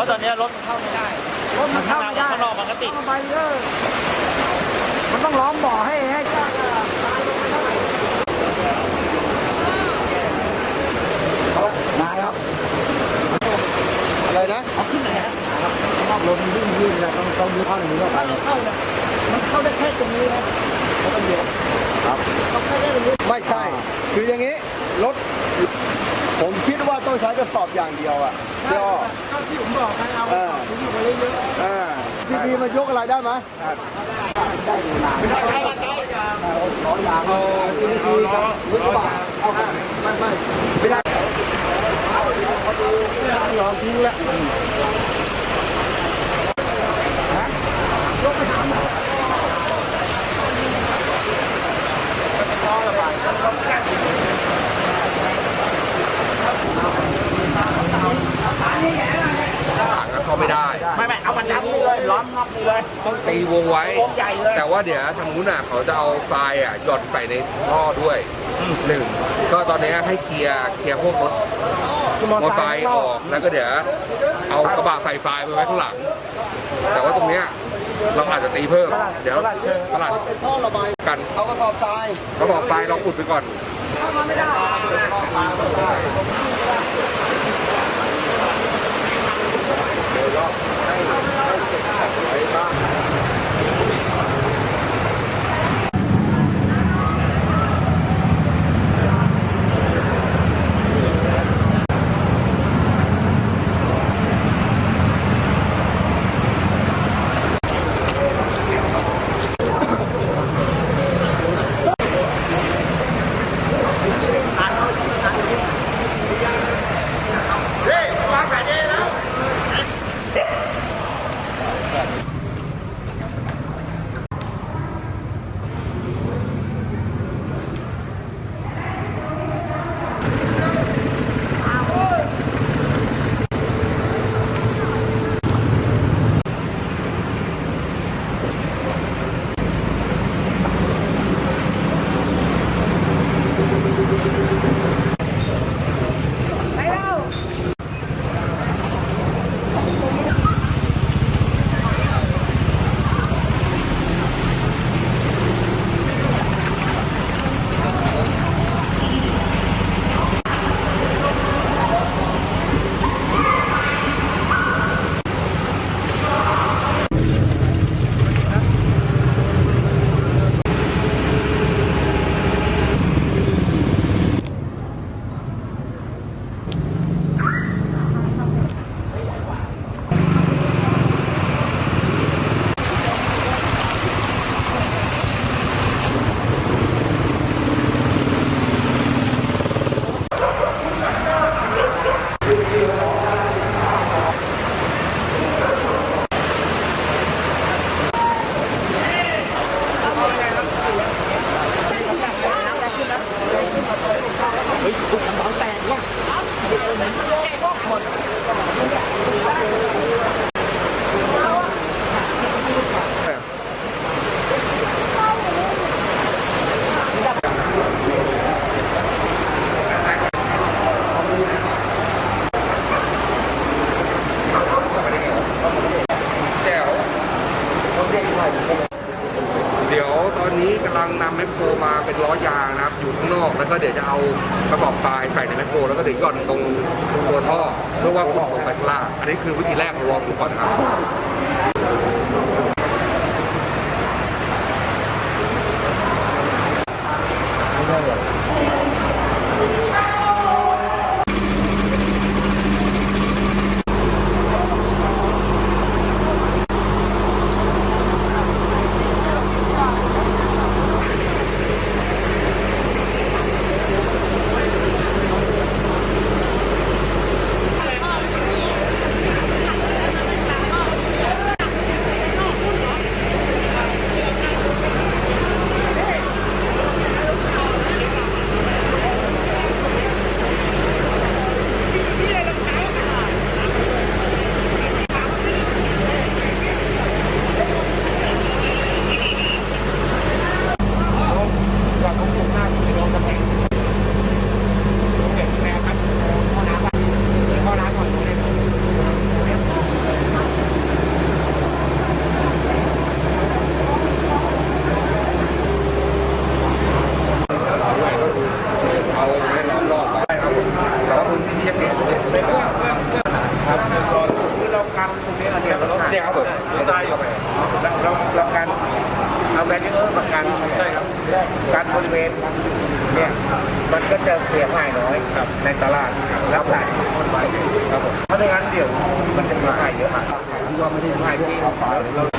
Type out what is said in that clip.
ราะตอนนี้รถมันเข้าไม่ได้รถมันเข้าไม่ได้ข้างนอกมันก็ติดไเออมันต้องล้อมบ่อให้ให้กล้าตายงเหร่นายครับอะไรนะเอาขึ้นไหนฮะนอกรถมันวิ่นยื่นนะต้องต้องยื่นข้าหนึ่งเข้าไปเข้านะมันเข้าได้แค่ตรงนี้นะต้องเดียวครับเขาแค่ได้ตรงนี้ไม่ใช่คืออย่างนี้ ต้องใช้กระสอบอย่างเดียวอะพี่อ้อเข้าที่ผมบอกให้เอาเออถุงอยู่ไปเยอะอ่าทีพีมันยกอะไรได้ไหมได้อยู่นานขออย่างเอาทีพีกับรถกระบะเอาไม่ไม่ไม่ได้ๆลองทิ้งแล้ว ถังก็เข้าไม่ได้ ไม่ไม่เอามันนับนี่เลยล้อม นอกนี่เลยต้องตีวงไว้ วงใหญ่เลย แต่ว่าเดี๋ยวทางนู้นอะเขาจะเอาทรายอะหย่อนใส่ในท่อด้วยหนึ่งก็ตอนนี้ให้เคลียร์เคลียร์พวกรถมอเตอร์ไซค์ออกแล้วก็เดี๋ยวเอากระบะใส่ทรายไปไว้ข้างหลัง แต่ว่าตรงเนี้ยเราอาจจะตีเพิ่ม เดี๋ยวตลาดเป็นท่อระบายกันเอากระสอบทรายเขาบอกทรายลองอุดไปก่อน แจ๋วเดี๋ย วตอนนี้กำลังนำแมคโครมาเป็นล้อยางนะครับ อยู่ข้างนอกแล้วก็เดี๋ยวจะเอากระสอบทรายใส่ในแมคโครแล้วก็ถึงหย่อนตรงตัวท่อเพื่อว่าขุดลงไปข้างล่างอันนี้คือวิธีแรกของวอร์มดูก่อนครับ เนี่ยมันก็จะเสียหายน้อยในตลาดรับหลายคนไปครับผมเพราะไม่งั้นเดี๋ยวมันจะเสียหายเยอะที่ว่าไม่ได้หายที่เรา